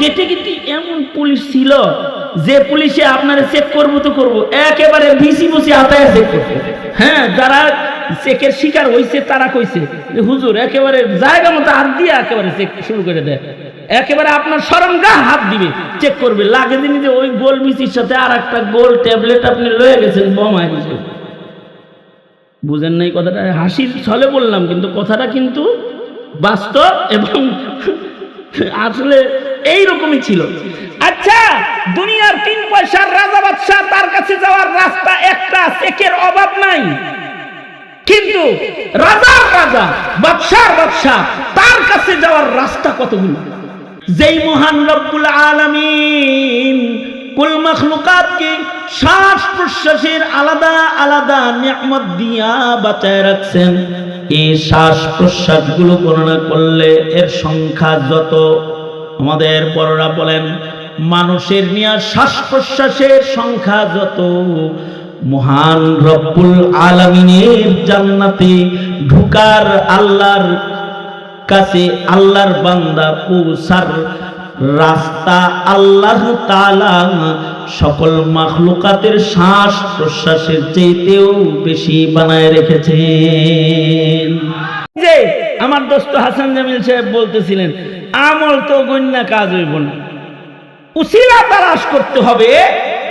গেটে গেটে এমন পুলিশ ছিল যে পুলিশে আপনারা চেক করব তো করব। একেবারে ভিসি বসে হাতায় চেক করবে হ্যাঁ যারা চেকের শিকার হয়েছে তারা কইছে যে, হুজুর, একেবারে জায়গা মতো হাত দিয়ে একেবারে চেক শুরু করে দেয় একেবারে আপনার সরঙ্গা হাত দিবে চেক করবে। লাগে দিন যে ওই গোল মিচির সাথে আর একটা গোল ট্যাবলেট আপনি লয়ে গেছেন বোমায় হিসেবে বুঝেন নাই কথাটা? হাসির ছলে বললাম, কিন্তু কথাটা কিন্তু বাস্তব এবং আসলে এইরকমই ছিল। আচ্ছা দুনিয়ার তিন পয়সার রাজা বাদশাহ তার কাছে যাওয়ার রাস্তা একটা চেকের অভাব নাই। কিন্তু রাজার রাজা, বাদশার বাদশাহ তার কাছে যাওয়ার রাস্তা কতগুলো? যেই মহান রব্বুল আলামিন, কুল মখলুকাতকে শ্বাস প্রশ্বাসের আলাদা আলাদা নিয়ামত দিয়া বাঁচায় রাখছেন। এই শ্বাস প্রশ্বাসগুলো গণনা করলে এর সংখ্যা যত আমাদের বড়রা বলেন, মানুষের নিয়ে শ্বাস প্রশ্বাসের সংখ্যা যত, মহান রব্বুল আলামিনের জান্নাতে ঢুকার আল্লাহর কাছে আল্লাহর বান্দা পৌঁছার রাস্তা আল্লাহ তাআলা সকল মাখলুকাতের শ্বাস প্রশ্বাসের চাইতেও বেশি বানায় রেখেছেন। যে আমার দোস্ত হাসান জামিল সাহেব বলতেছিলেন আমল তো গণ্যা কাজ হইব না। উসিলা তালাশ করতে হবে,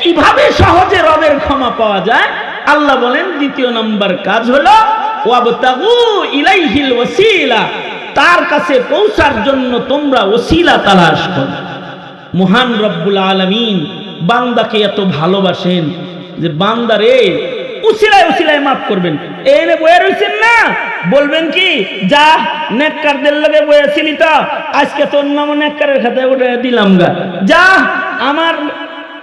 কীভাবে সহজে রবের ক্ষমা পাওয়া যায়? আল্লাহ বলেন, দ্বিতীয় নম্বর কাজ হলো ইলাইহিল তার কাছে পৌঁছার জন্য তোমরা ওসিলা তালাশ করো। মহান রব্বুল আলামিন বান্দাকে এত ভালোবাসেন যে বান্দারে উসিলায় উসিলায় মাফ করবেন। এনে বয়ে রয়েছেন না? বলবেন কি, যা, নেককারদের লগে বয়েছিলি তো, আজকে তোর নাম নেককারের খাতায় ওটা দিলাম গা। যা, আমার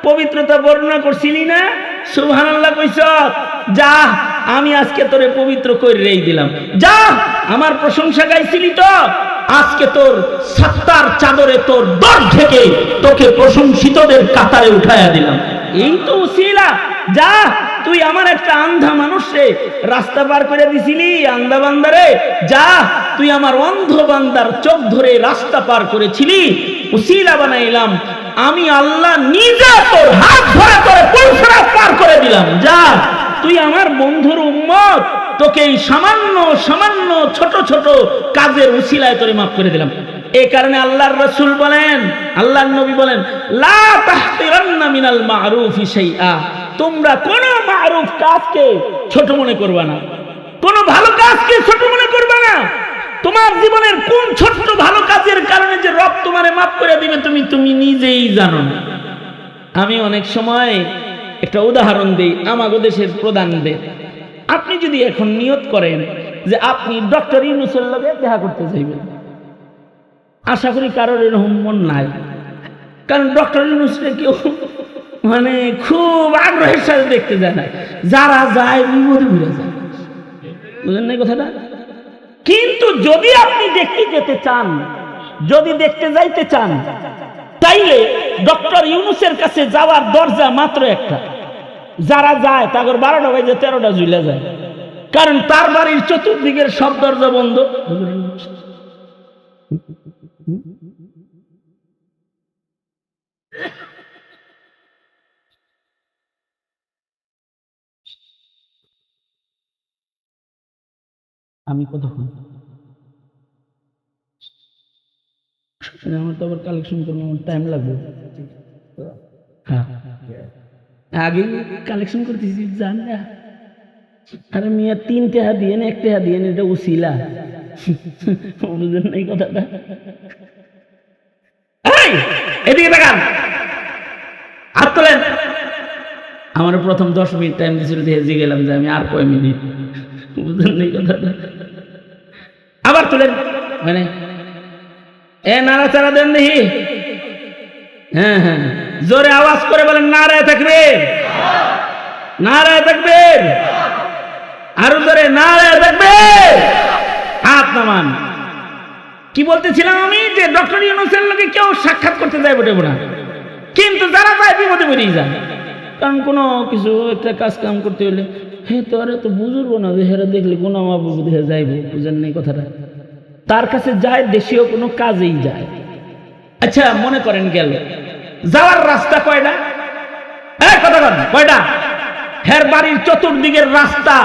পবিত্রতা বর্ণনা করছিলি না? সুবহান আল্লাহ কইস যা, আমি আজকে তোরে পবিত্র করে রেই দিলাম। যা, আমার প্রশংসা গাইছিলি তো, আজকে তোর সাত্তার চাদরে তোর দর থেকে তোকে প্রশংসিতদের কাতারে উঠাইয়া দিলাম। এই তো উসিলা। যা, তুই আমার একটা আন্ধা মানুষে রাস্তা পার করে দিছিলি আন্ধা বান্দারে। যা, তুই আমার অন্ধ বান্দার চোখ ধরে রাস্তা পার করেছিলি। উসিলা বানাইলাম। আমি আল্লাহ নিজে তোর হাত ধরে তোরে পৌঁছারা পার করে দিলাম। যা, তুই আমার বন্ধুর উম্মত। তোকে এই সামান্য সামান্য, ছোট ছোট কাজের উসিলায় তোরে মাফ করে দিলাম। এই কারণে আল্লাহর রসুল বলেন, আল্লাহর নবী বলেন, লা মিনাল মারুফি তোমরা কোন মারুফ কাজকে ছোট মনে করবা না। কোন ভালো কাজকে ছোট মনে করবা না। তোমার জীবনের কোন ছোট্ট ভালো কাজের কারণে যে রব তোমারে মাফ করে দিবে, তুমি তুমি নিজেই জানো না। আমি অনেক সময় একটা উদাহরণ দিই, আমাগো দেশের প্রধানদের। আপনি যদি এখন নিয়ত করেন যে আপনি ডক্টর ইউনুসের লগে দেখা করতে চাইবেন আশা করি কারোর এরকম মন নাই। কারণ ডক্টর ইউনুসকে কেউ মানে খুব আগ্রহের সাথে দেখতে যায় না। যারা যায় বিপদে ঘুরে যায়। বুঝলেন না কথাটা? কিন্তু যদি আপনি দেখতে যেতে চান, যদি দেখতে যাইতে চান, তাইলে ডক্টর ইউনুসের কাছে যাওয়ার দরজা মাত্র একটা। যারা যায়, তাগর বারোটা বাজে, তেরোটা ঝুলে যায়। কারণ তার বাড়ির চতুর্দিকের সব দরজা বন্ধ। আমি কতক্ষণ? আমার তো আবার কালেকশন করব আমার টাইম লাগবে। হ্যাঁ। আগে কালেকশন করতেছি জান না। আরে মিয়া তিন টেহা দিয়ে না এক টেহা দিয়ে এটা উসিলা। বুঝলেন এই কথাটা। এদিকে দেখান হাত তোলেন। আমার প্রথম দশ মিনিট টাইম দিয়েছিল হেজে গেলাম যে আমি আর কয় মিনিট? বুঝলেন এই কথাটা? আবার তোলেন। মানে এ নাড়াচাড়া দেন দেখি। হ্যাঁ হ্যাঁ। জোরে আওয়াজ করে বলেন, নারায় থাকবে নারায় থাকবে আরও জোরে, নারায় থাকবে হাত নামান। কি বলতেছিলাম আমি? যে ডক্টর ইউনুসের লোকে কেউ সাক্ষাৎ করতে যায় বটে না কিন্তু যারা যায়, বিপদে বেরিয়ে যায়। কারণ কোনো কিছু, একটা কাজ কাম করতে হলে, হে তো আরে তো বুঝুরবো না যে হেরা দেখলে কোনো আমার দেখে যাইব বুঝেন নেই কথাটা। তার কাছে যায়, দেশীয় কোনো কাজেই যায়। আচ্ছা মনে করেন গেল। যাওয়ার রাস্তা কয়টা? হ্যাঁ কথা কন, কয়টা? হের বাড়ির চতুর্দিকের রাস্তা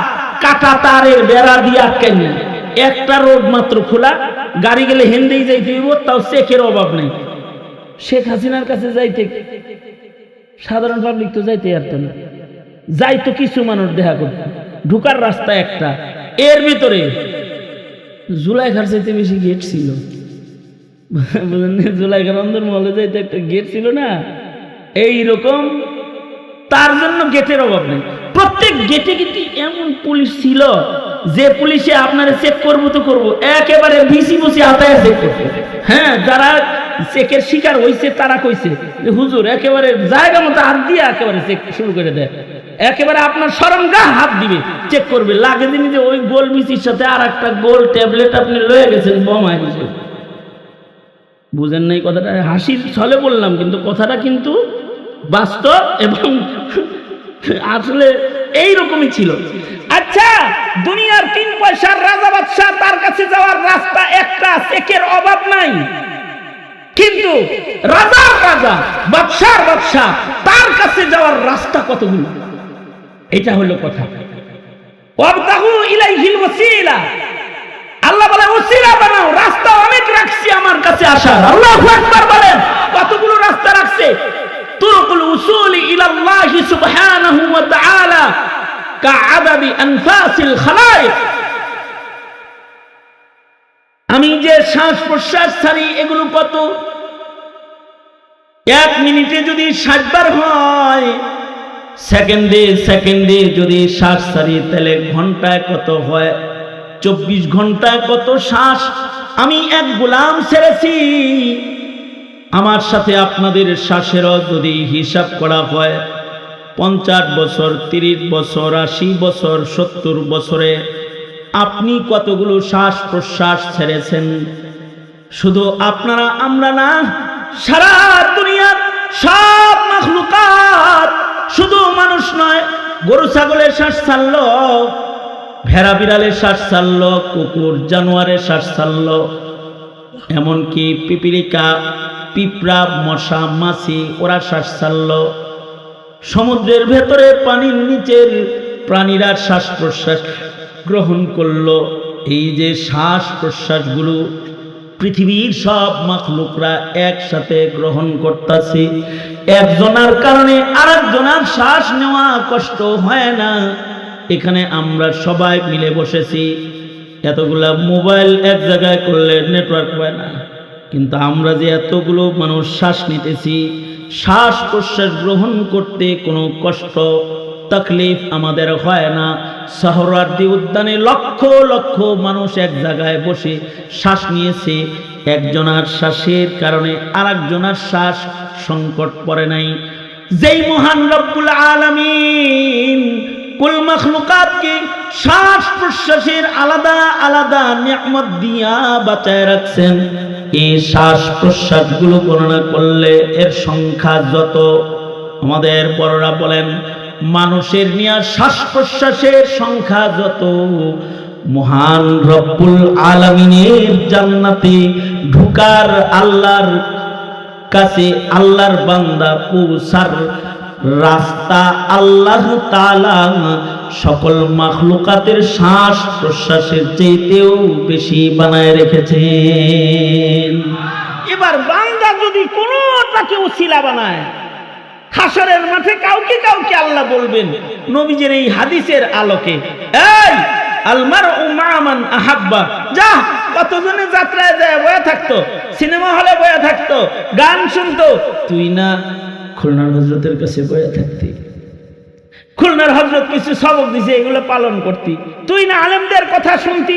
কাটা তারের বেড়া দিয়ে আটকাই একটা রোড মাত্র খোলা, গাড়ি গেলে হেন্দেই যাইতে হইব, তাও চেকের অভাব নেই। শেখ হাসিনার কাছে যাইতে, সাধারণ পাবলিক তো যাইতে পারতো না। যাইতো কিছু মানুষ দেখা করতো। ঢুকার রাস্তা একটা। এর ভিতরে জুলাই খার চাইতে বেশি গেট ছিল। বুঝলেন জুলাই খার অন্দর মহলে যাইতে একটা গেট ছিল না? এই রকম তার জন্য গেটের অভাব নেই। প্রত্যেক গেটে কিন্তু এমন পুলিশ ছিল। যে পুলিশে আপনারা চেক করব তো করব, একেবারে ভিসি বসি হাতায় চেক করব হ্যাঁ যারা চেকের শিকার হয়েছে তারা কইছে যে, হুজুর, একেবারে জায়গা মতো হাত দিয়ে একেবারে চেক শুরু করে দেয় একেবারে আপনার সরঙ্গা হাত দিবে চেক করবে। লাগে দিন যে ওই গোল মিচির সাথে আর একটা গোল ট্যাবলেট আপনি লয়ে গেছেন, বোমা হিসেবে বুঝেন নাই কথাটা? হাসির ছলে বললাম, কিন্তু কথাটা কিন্তু বাস্তব এবং আসলে এই রকমই ছিল। আচ্ছা দুনিয়ার তিন পয়সার রাজা বাদশাহ তার কাছে যাওয়ার রাস্তা একটা চেকের অভাব নাই। কিন্তু রাজার রাজা, বাদশার বাদশাহ তার কাছে যাওয়ার রাস্তা কতগুলো এটা হলো কথা। আল্লাহ বলে, ওসিলা বানাও, রাস্তা অনেক রাখছি আমার কাছে আসার। আল্লাহু আকবার বলেন, কতগুলো রাস্তা রাখছে? তুরকুল উসুল ইলা আল্লাহ সুবহানাহু ওয়া তাআলা। আমি যে শ্বাস প্রশ্বাস ছাড়ি, এগুলো কত? এক মিনিটে যদি ষাটবার হয়, সেকেন্ডে সেকেন্ডে যদি শ্বাস ছাড়ি, তাহলে ঘন্টায় কত হয়? চব্বিশ ঘন্টায় কত শ্বাস? আমি এক গোলাম ছেড়েছি। আমার সাথে আপনাদের শ্বাসেরও যদি হিসাব করা হয় পঞ্চাশ বছর, তিরিশ বছর, আশি বছর, সত্তর বছরে আপনি কতগুলো শ্বাস প্রশ্বাস ছেড়েছেন? শুধু আপনারা, আমরা না, সারা দুনিয়ার সব মখলুকাত শুধু মানুষ নয়, গরু, ছাগলের শ্বাস ছাড়ল, ভেড়া বিড়ালের শ্বাস ছাড়ল, কুকুর, জানোয়ারের শ্বাস ছাড়ল, এমনকি পিপিলিকা, পিঁপড়া, মশা, মাছি, ওরা শ্বাস ছাড়ল। সমুদ্রের ভেতরে পানির নিচের প্রাণীরা শ্বাস প্রশ্বাস গ্রহণ করল। এই যে শ্বাস প্রশ্বাসগুলো পৃথিবীর সব মাখলুকরা একসাথে গ্রহণ করতেছে। একজনার কারণে আরেকজনার শ্বাস নেওয়া কষ্ট হয় না। এখানে আমরা সবাই মিলে বসেছি। এতগুলা মোবাইল এক জায়গায় করলে নেটওয়ার্ক হয় না। কিন্তু আমরা যে এতগুলো মানুষ শ্বাস নিতেছি শ্বাস প্রশ্বাস গ্রহণ করতে কোনো কষ্ট, তকলিফ আমাদের হয় না। শহরার্দি উদ্যানে লক্ষ লক্ষ মানুষ এক জায়গায় বসে শ্বাস নিয়েছে। একজনার শ্বাসের কারণে আরেকজনার শ্বাস সংকট পড়ে নাই। যেই মহান রব্বুল আলামিন কুল মখলুকাতকে শ্বাস প্রশ্বাসের আলাদা আলাদা নিয়ামত দিয়া বাঁচায় রাখছেন এই শ্বাস প্রশ্বাসগুলো গণনা করলে এর সংখ্যা যত। আমাদের বড়রা বলেন, মানুষের নিয়ে শ্বাস প্রশ্বাসের সংখ্যা যত। মহান রব্বুল আলমিনের জান্নাতে ঢুকার আল্লাহর কাছে আল্লাহর বান্দা পৌঁছার রাস্তা আল্লাহ তাআলা সকল মাখলুকাতের শ্বাস প্রশ্বাসের চাইতেও বেশি বানায় রেখেছেন। এবার বান্দা যদি কোনোটাকে উসিলা বানায় হাসরের মাঠে কাউকে কাউকে আল্লাহ বলবেন, নবীজের এই হাদিসের আলোকে, এই আলমার ও মামান আহাব্বা। যা, কতজনে যাত্রায় যায়, বয়া থাকতো, সিনেমা হলে বয়া থাকতো, গান শুনতো। তুই না খুলনার হজরতের কাছে বয়া থাকতি। খুলনার হজরত কিছু সবক দিছে, এগুলো পালন করতি। তুই না আলেমদের কথা শুনতি,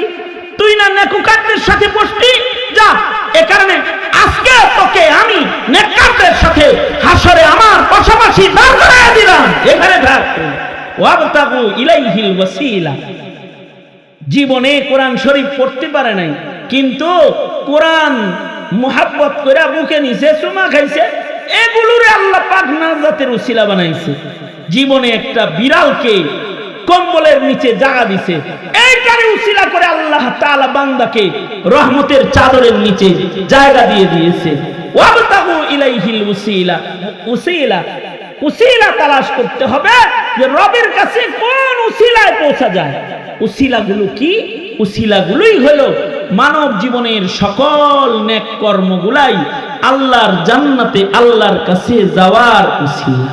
তুই না নেকুকারদের সাথে বসতি, যা, এ কারণে আজকে তোকে আমি নেকারদের সাথে হাসরে আমার পাশাপাশি দাঁড় করায় দিলাম। এখানে থাক ওয়াবতাগু ইলাইহিল ওয়াসিলা। জীবনে কোরআন শরীফ পড়তে পারে নাই, কিন্তু কোরআন মোহাব্বত করে বুকে নিছে, চুমা খাইছে, এগুলোরে আল্লাহ পাক নাজাতের উসিলা বানাইছে। জীবনে একটা বিড়ালকে কম্বলের নিচে জায়গা দিছে। এইটারে উসিলা করে আল্লাহ তাআলা বান্দাকে রহমতের চাদরের নিচে জায়গা দিয়ে দিয়েছে। ওয়াবতাগু ইলাইহিল উসিলা। উসিলা উসিলা তালাশ করতে হবে যে রবের কাছে কোন উসিলায় পৌঁছা যায়। উসিলাগুলো কি? উসিলাগুলোই হলো মানব জীবনের সকল নেক কর্মগুলাই আল্লাহর জান্নাতে আল্লাহর কাছে যাওয়ার উসিলা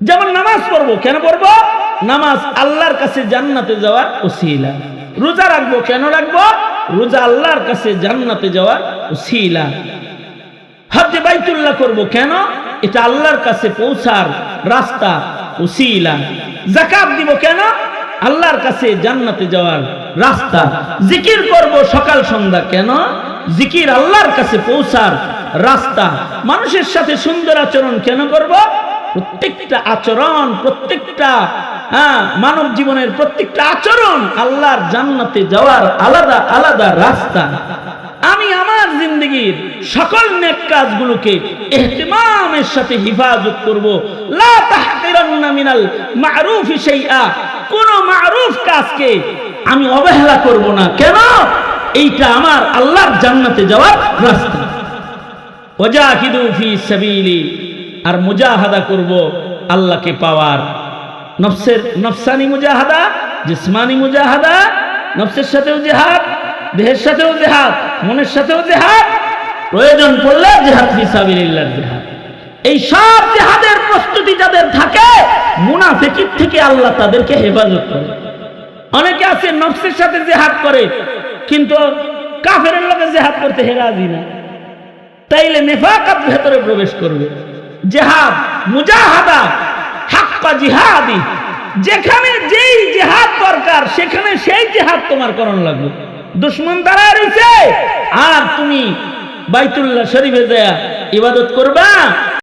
যেমন নামাজ পড়ব, কেন পড়ব? নামাজ আল্লাহর কাছে জান্নাতে যাওয়ার ওসিলা রোজা রাখব, কেন রাখব? রোজা আল্লাহর কাছে জান্নাতে যাওয়ার ওসিলা হজ্জে বাইতুল্লাহ করব, কেন? এটা আল্লাহর কাছে পৌঁছার রাস্তা ওসিলা জাকাত দিব, কেন? আল্লাহর কাছে জান্নাতে যাওয়ার রাস্তা। জিকির করব সকাল, সন্ধ্যা। কেন? জিকির আল্লাহর কাছে পৌঁছার রাস্তা। মানুষের সাথে সুন্দর আচরণ কেন করব? প্রত্যেকটা আচরণ, প্রত্যেকটা হ্যাঁ মানব জীবনের প্রত্যেকটা আচরণ আল্লাহর জান্নাতে যাওয়ার আলাদা আলাদা রাস্তা। আমি আমার জিন্দগির সকল নেক কাজগুলোকে ইহতিমামের সাথে হিফাজত করব। লা তাহকিরান্না মিনাল মারুফি শাইআ। কোন মারুফ কাজকে আমি অবহেলা করব না। কেন? এইটা আমার আল্লাহর জান্নাতে যাওয়ার রাস্তা। ওজাহিদু ফি সাবিলি, আর মুজাহাদা করব আল্লাহকে পাওয়ার। নফসের নফসানি মুজাহাদা, জিসমানি মুজাহাদা, নফসের সাথেও জেহাদ, দেহের সাথেও জেহাদ, মনের সাথেও জেহাদ। প্রয়োজন পড়লে জেহাদ ফি সাবিলিল্লাহ জেহাদ। এই সব জেহাদের প্রস্তুতি যাদের থাকে মুনাফিকির থেকে আল্লাহ তাদেরকে হেফাজত করে। অনেকে আছে নফসের সাথে জেহাদ করে, কিন্তু কাফের লোকে জেহাদ করতে হেরাজি না। তাইলে নেফাকাত ভেতরে প্রবেশ করবে। জেহাদ, মুজাহাদা, হাক্কা জিহাদি, যেখানে যেই জেহাদ দরকার, সেখানে সেই জেহাদ তোমার করণ লাগবে। দুশ্মন তারা রয়েছে, আর তুমি বাইতুল্লাহ শরীফে যায় ইবাদত করবা